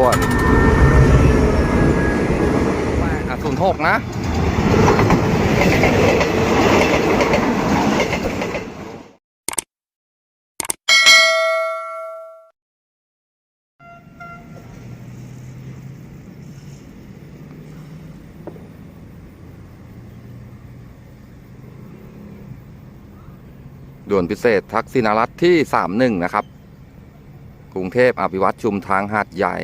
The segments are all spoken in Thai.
วนอะศูนย์หกนะด่วนพิเศษทักษิารัตที่ 31 นะครับ กรุงเทพอภิวัตชุมทางหาดใหญ่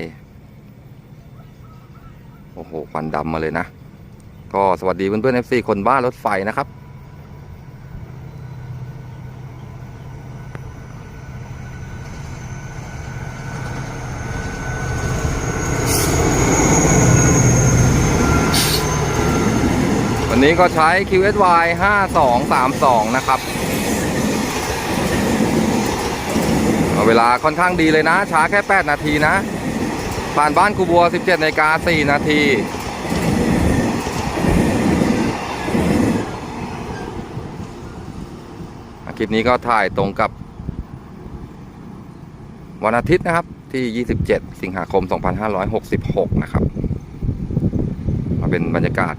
โอ้โหควันดำมาเลยนะ ก็สวัสดีเพื่อนๆ FC คนบ้ารถไฟนะครับ วันนี้ก็ใช้ QSY 5232 นะครับเวลาค่อนข้างดีเลยนะ ช้าแค่ 8 นาทีนะ ผ่านบ้านครูบัว 17นาฬิกา4นาทีคลิปนี้ก็ถ่ายตรงกับวันอาทิตย์นะครับที่ 27 สิงหาคม 2566 นะครับ มาเป็นบรรยากาศ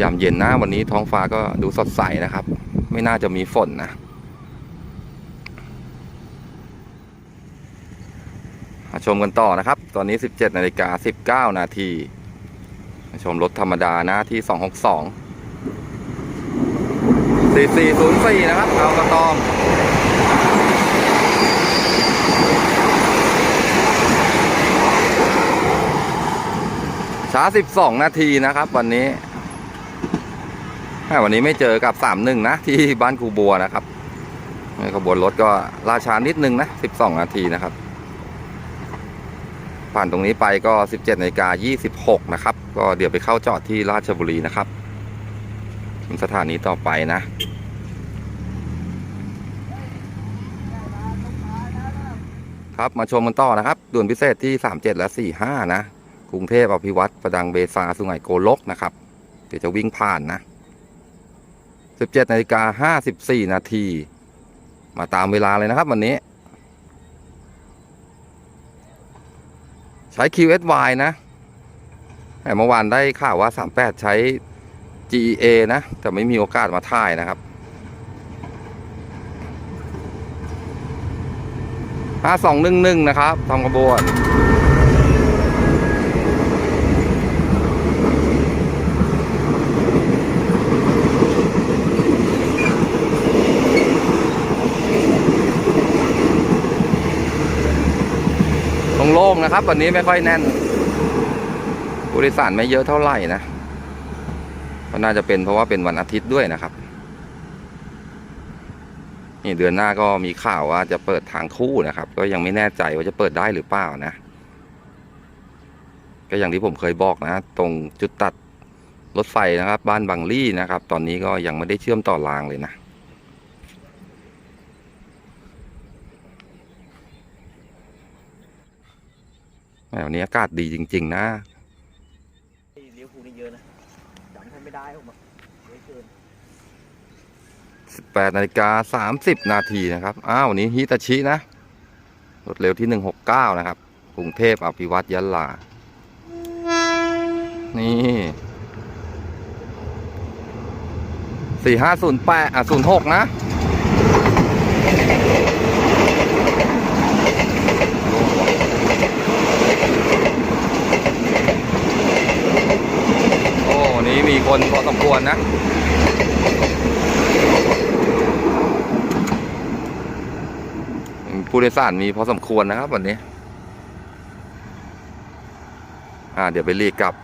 ยามเย็นนะ วันนี้ท้องฟ้าก็ดูสดใสนะครับ ไม่น่าจะมีฝนนะ มา ชมกันต่อนะครับ ตอนนี้ 17นาฬิกา19 นาทีมาชมรถธรรมดานะที่ 262 4404 นะครับ เอากระตอมช้า 12 นาทีนะครับ วันนี้วันนี้ไม่เจอกับ31นะ ที่บ้านครูบัวนะครับขบวนรถก็ราชานิดนึงนะ 12 นาทีนะครับ ผ่านตรงนี้ไปก็ 17นาฬิกา26 นะครับ ก็เดี๋ยวไปเข้าจอดที่ราชบุรีนะครับเป็นสถานีต่อไปนะ ครับมาชมกันต่อนะครับด่วนพิเศษที่ 37 และ 45 นะ กรุงเทพอภิวัตรประดังเบซาสุไหงโกลกนะครับ เดี๋ยวจะวิ่งผ่านนะ 17นาฬิกา54 นาที มาตามเวลาเลยนะครับวันนี้ ใช้ QSY นะแต่เมื่อวานได้ข่าวว่า 38 ใช้ GEA นะ แต่ไม่มีโอกาสมาถ่ายนะครับ 5211 นะครับทำกระบวน นะครับ วันนี้ไม่ค่อยแน่นผู้โดยสารไม่เยอะเท่าไหร่นะก็น่าจะเป็นเพราะว่าเป็นวันอาทิตย์ด้วยนะครับ นี่เดือนหน้าก็มีข่าวว่าจะเปิดทางคู่นะครับ ก็ยังไม่แน่ใจว่าจะเปิดได้หรือเปล่านะ ก็อย่างที่ผมเคยบอกนะ ตรงจุดตัดรถไฟนะครับ บ้านบางลี่นะครับ ตอนนี้ก็ยังไม่ได้เชื่อมต่อรางเลยนะ แหม วันนี้อากาศดีจริง ๆ นะเลี้ยวภูนี่เยอะนะจำท่านไม่ได้ผมอะเยอะเกิน18นาฬิกา30นาทีนะครับ อ้าววันนี้ฮิตาชินะ รถเร็วที่169นะครับ กรุงเทพอภิวัตยะลา นี่4508อะ06นะ โอ้วันนี้มี คนพอสมควรนะผู้โดยสารมีพอสมควรนะครับวันนี้ อ่า เดี๋ยวไปรีกลับ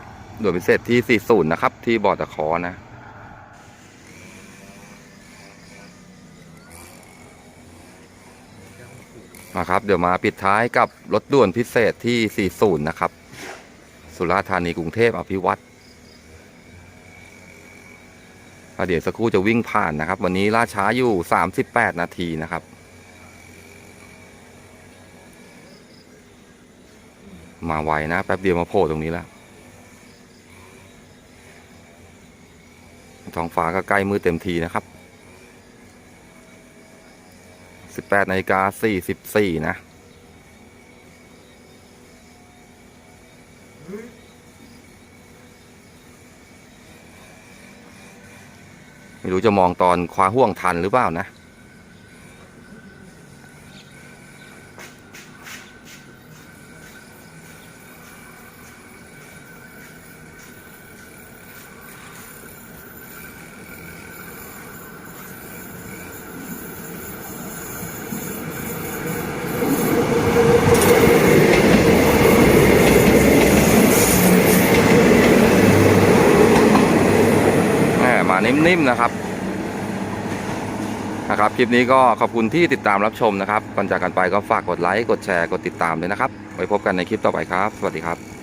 ด่วนพิเศษที่ 40 นะครับ ที่บอตะคอนะนะครับ เดี๋ยวมาปิดท้ายกับรถด่วนพิเศษที่ 40 นะครับ สุราษฎร์ธานีกรุงเทพอภิวัตรอ่า เดี๋ยวสักครู่จะวิ่งผ่านนะครับ วันนี้ล่าช้าอยู่ 38 นาทีนะครับ มาไวนะ แป๊บเดียวมาโผล่ตรงนี้แล้วท้องฟ้าก็ใกล้มืดเต็มทีนะครับ 18นาฬิกา44 นะ ไม่รู้จะมองตอนคว้าห่วงทันหรือเปล่านะ นิ่มๆนะครับนะครับคลิปนี้ก็ขอบคุณที่ติดตามรับชมนะครับก่อนจากกันไปก็ฝากกดไลค์กดแชร์กดติดตามด้วยนะครับไว้พบกันในคลิปต่อไปครับ สวัสดีครับ